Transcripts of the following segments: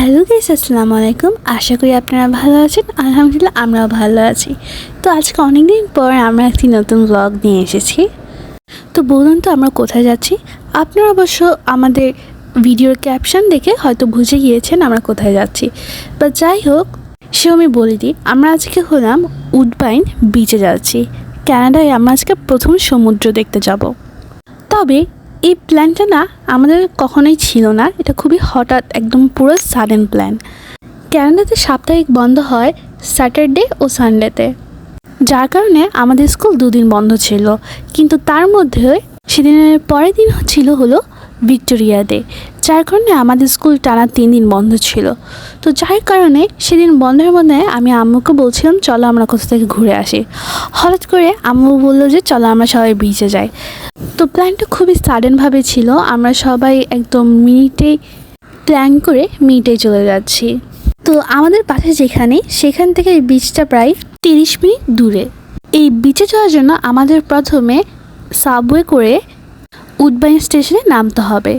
Hello guys আসসালামু আলাইকুম। আশা করি আপনারা ভালো আছেন। আলহামদুলিল্লাহ, আমরাও ভালো আছি। তো আজকে অনেক দিন পর আমরা একটি নতুন ব্লগ নিয়ে এসেছি। তো বলুন তো, আমরা কোথায় যাচ্ছি? আপনারা অবশ্য আমাদের ভিডিওর ক্যাপশন দেখে হয়তো বুঝে গিয়েছেন আমরা কোথায় যাচ্ছি। বা যাই হোক, সেও আমি বলে দিই, আমরা আজকে হলাম উডবাইন বিচে যাচ্ছি। কানাডায় আমরা আজকে প্রথম সমুদ্র দেখতে যাব। তবে এই প্ল্যানটা না আমাদের কখনোই ছিল না। এটা খুবই হঠাৎ, একদম পুরো সাডেন প্ল্যান ক্যানাডাতে সাপ্তাহিক বন্ধ হয় স্যাটারডে ও সানডেতে। যার কারণে আমাদের স্কুল দুদিন বন্ধ ছিল। কিন্তু তার মধ্যে সেদিনের পরের দিন ছিল হলো ভিক্টোরিয়া ডে, যার কারণে আমাদের স্কুল টানা তিন দিন বন্ধ ছিল। তো যার কারণে সেদিন বন্ধের মধ্যে আমি আম্মুকে বলছিলাম, চলো আমরা কোথা থেকে ঘুরে আসি। হঠাৎ করে আম্মু বলল যে, চলো আমরা সবাই বিচে যাই। তো প্ল্যানটা খুবই সাডেনভাবে ছিল। আমরা সবাই একদম মিনিটেই প্ল্যান করে মিনিটেই চলে যাচ্ছি। তো আমাদের পাশে যেখানে, সেখান থেকে বিচটা প্রায় তিরিশ মিনিট দূরে। এই বিচে যাওয়ার জন্য আমাদের প্রথমে সাবওয়ে করে উডবাইন স্টেশনে নামতে হবে।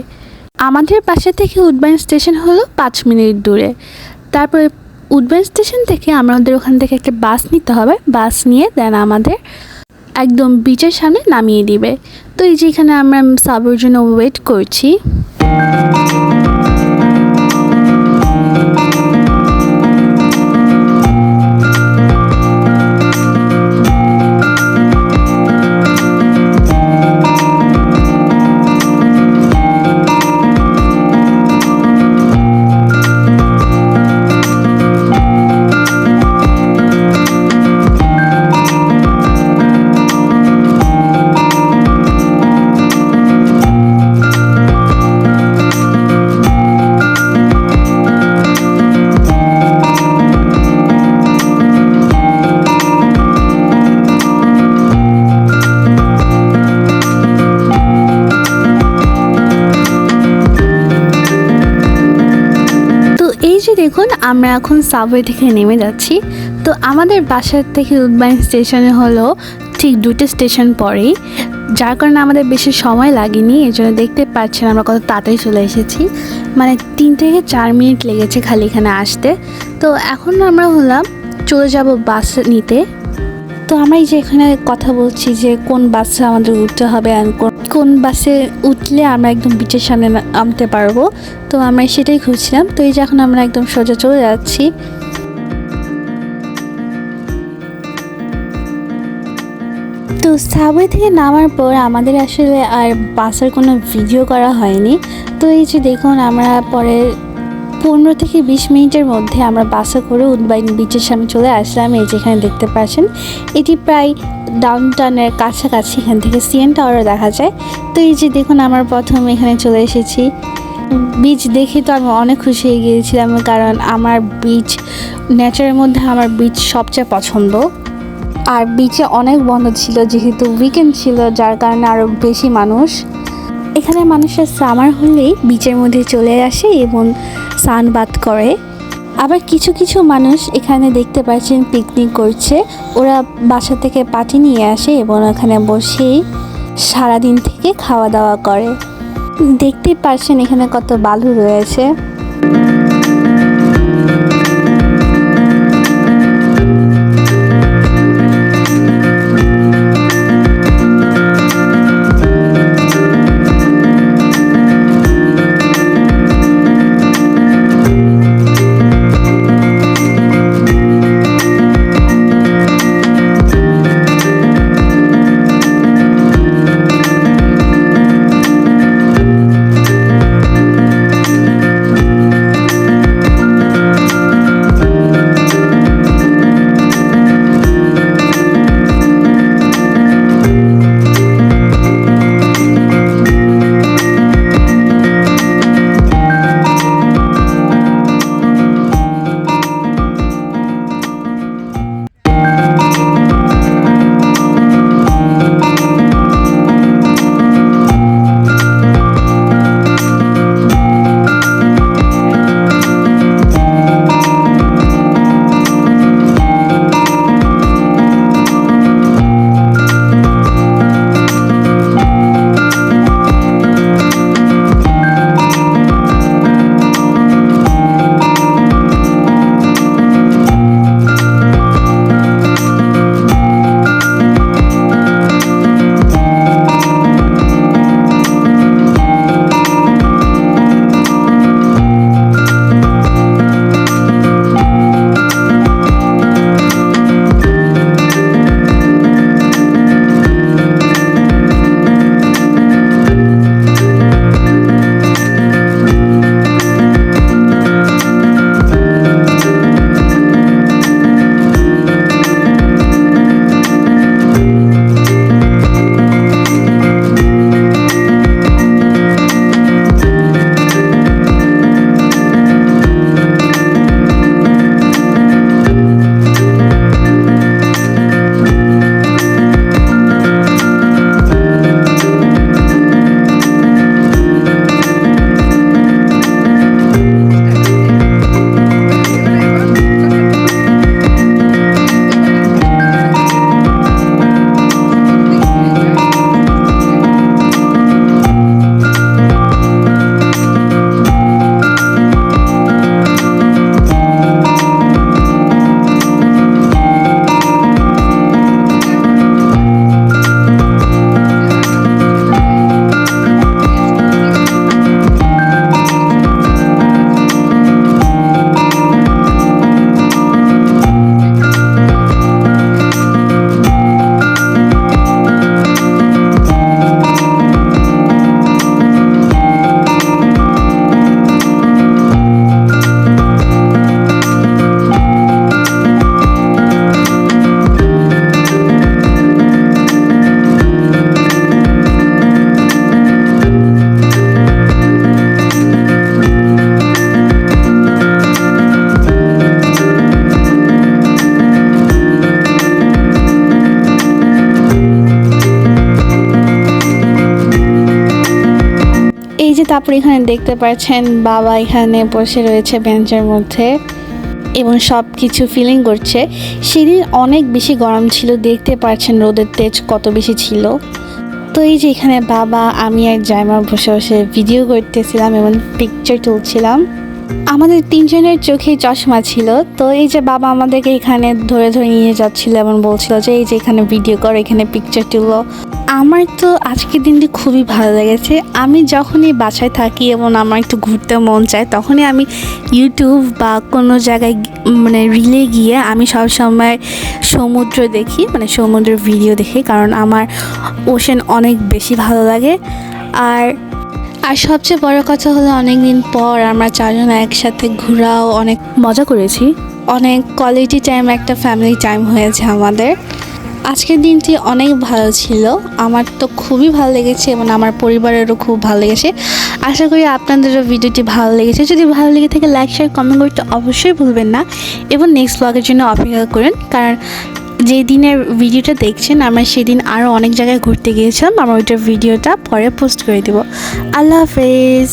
আমাদের পাশে থেকে উডবাইন স্টেশন হলো পাঁচ মিনিট দূরে। তারপরে উডবাইন স্টেশন থেকে আমাদের ওখান থেকে একটা বাস নিতে হবে। বাস নিয়ে দেন আমাদের একদম বিচের সামনে নামিয়ে দিবে। তো এই যে এখানে আমরা সাবের জন্য ওয়েট করছি। দেখুন, আমরা এখন সাবওয়ে থেকে নেমে যাচ্ছি। তো আমাদের বাসার থেকে উদ্বাইন স্টেশনে হলো ঠিক দুটো স্টেশন পরেই। যার কারণে আমাদের বেশি সময় লাগেনি এই জন্য দেখতে পাচ্ছেন আমরা কত তাড়াতাড়ি চলে এসেছি। মানে তিন থেকে চার মিনিট লেগেছে খালি এখানে আসতে। তো এখন আমরা হলাম, চলে যাব বাস নিতে। তো আমরা যে এখানে কথা বলছি যে কোন বাসে আমাদের উঠতে হবে কোন- বাসে উঠলে আমরা একদম বিচের সামনে নামতে পারব। তো আমরা সেটাই খুঁজছিলাম। তো এই যে এখন আমরা একদম সোজা চলে যাচ্ছি। তো সাবওয়ে থেকে নামার পর আমাদের আসলে আর বাসের কোনো ভিডিও করা হয়নি। তো এই যে দেখুন, আমরা পরে পনেরো থেকে বিশ মিনিটের মধ্যে আমরা বাসে করে উদ্বাইন বিচের সামনে চলে আসলাম, এই যেখানে দেখতে পাচ্ছেন। এটি প্রায় ডাউন টাউনের কাছাকাছি এখান থেকে সিএন টাওয়ারও দেখা যায়। তো এই যে দেখুন, আমরা প্রথম এখানে চলে এসেছি। বিচ দেখে তো আমি অনেক খুশি হয়ে গিয়েছিলাম, কারণ আমার বিচ নেচারের মধ্যে আমার বিচ সবচেয়ে পছন্দ। আর বিচে অনেক বন্ধ ছিল, যেহেতু উইকেন্ড ছিল, যার কারণে আরও বেশি মানুষ। এখানে মানুষের সামার হলেই বিচের মধ্যে চলে আসে এবং সানবাদ করে। আবার কিছু কিছু মানুষ এখানে দেখতে পাচ্ছেন পিকনিক করছে। ওরা বাসা থেকে পাটি নিয়ে আসে এবং ওখানে বসেই সারাদিন থেকে খাওয়া দাওয়া করে। দেখতে পাচ্ছেন এখানে কত বালু রয়েছে। তারপর এখানে দেখতে পাচ্ছেন বাবা এখানে বসে রয়েছে বেঞ্চের মধ্যে এবং সব কিছু ফিলিং করছে। সেদিন অনেক বেশি গরম ছিল, দেখতে পাচ্ছেন রোদের তেজ কত বেশি ছিল। তো এই যে এখানে বাবা, আমি আর জাইমা বসে বসে ভিডিও করতেছিলাম এবং পিকচার তুলছিলাম। আমাদের তিনজনের চোখে চশমা ছিল। তো এই যে বাবা আমাদেরকে এখানে ধরে ধরে নিয়ে যাচ্ছিল এবং বলছিল যে, এই যে এখানে ভিডিও করো, এখানে পিকচার তুলো। আমার তো আজকের দিনটি খুবই ভালো লেগেছে। আমি যখনই বাসায় থাকি এবং আমার একটু ঘুরতে মন চায়, তখনই আমি ইউটিউব বা কোনো জায়গায় মানে রিলে গিয়ে আমি সব সময় সমুদ্র দেখি মানে সমুদ্রের ভিডিও দেখি, কারণ আমার ওশেন অনেক বেশি ভালো লাগে। আর আর সবচেয়ে বড় কথা হলো অনেক দিন পর আমরা চারজন একসাথে ঘোরাও অনেক মজা করেছি। অনেক কোয়ালিটি টাইম একটা ফ্যামিলি টাইম হয়েছে আমাদের। আজকের দিনটি অনেক ভালো ছিল। আমার তো খুবই ভালো লেগেছে এবং আমার পরিবারেরও খুব ভালো লেগেছে। আশা করি আপনাদেরও ভিডিওটি ভালো লেগেছে। যদি ভালো লেগে থাকে লাইক শেয়ার কমেন্ট করতে অবশ্যই ভুলবেন না। এবং নেক্সট ব্লগের জন্য অপেক্ষা করেন, কারণ যে দিনের ভিডিওটা দেখছেন, আমরা সেদিন আরও অনেক জায়গায় ঘুরতে গিয়েছিলাম। আমার ওইটার ভিডিওটা পরে পোস্ট করে দেবো। আল্লাহ হাফেজ।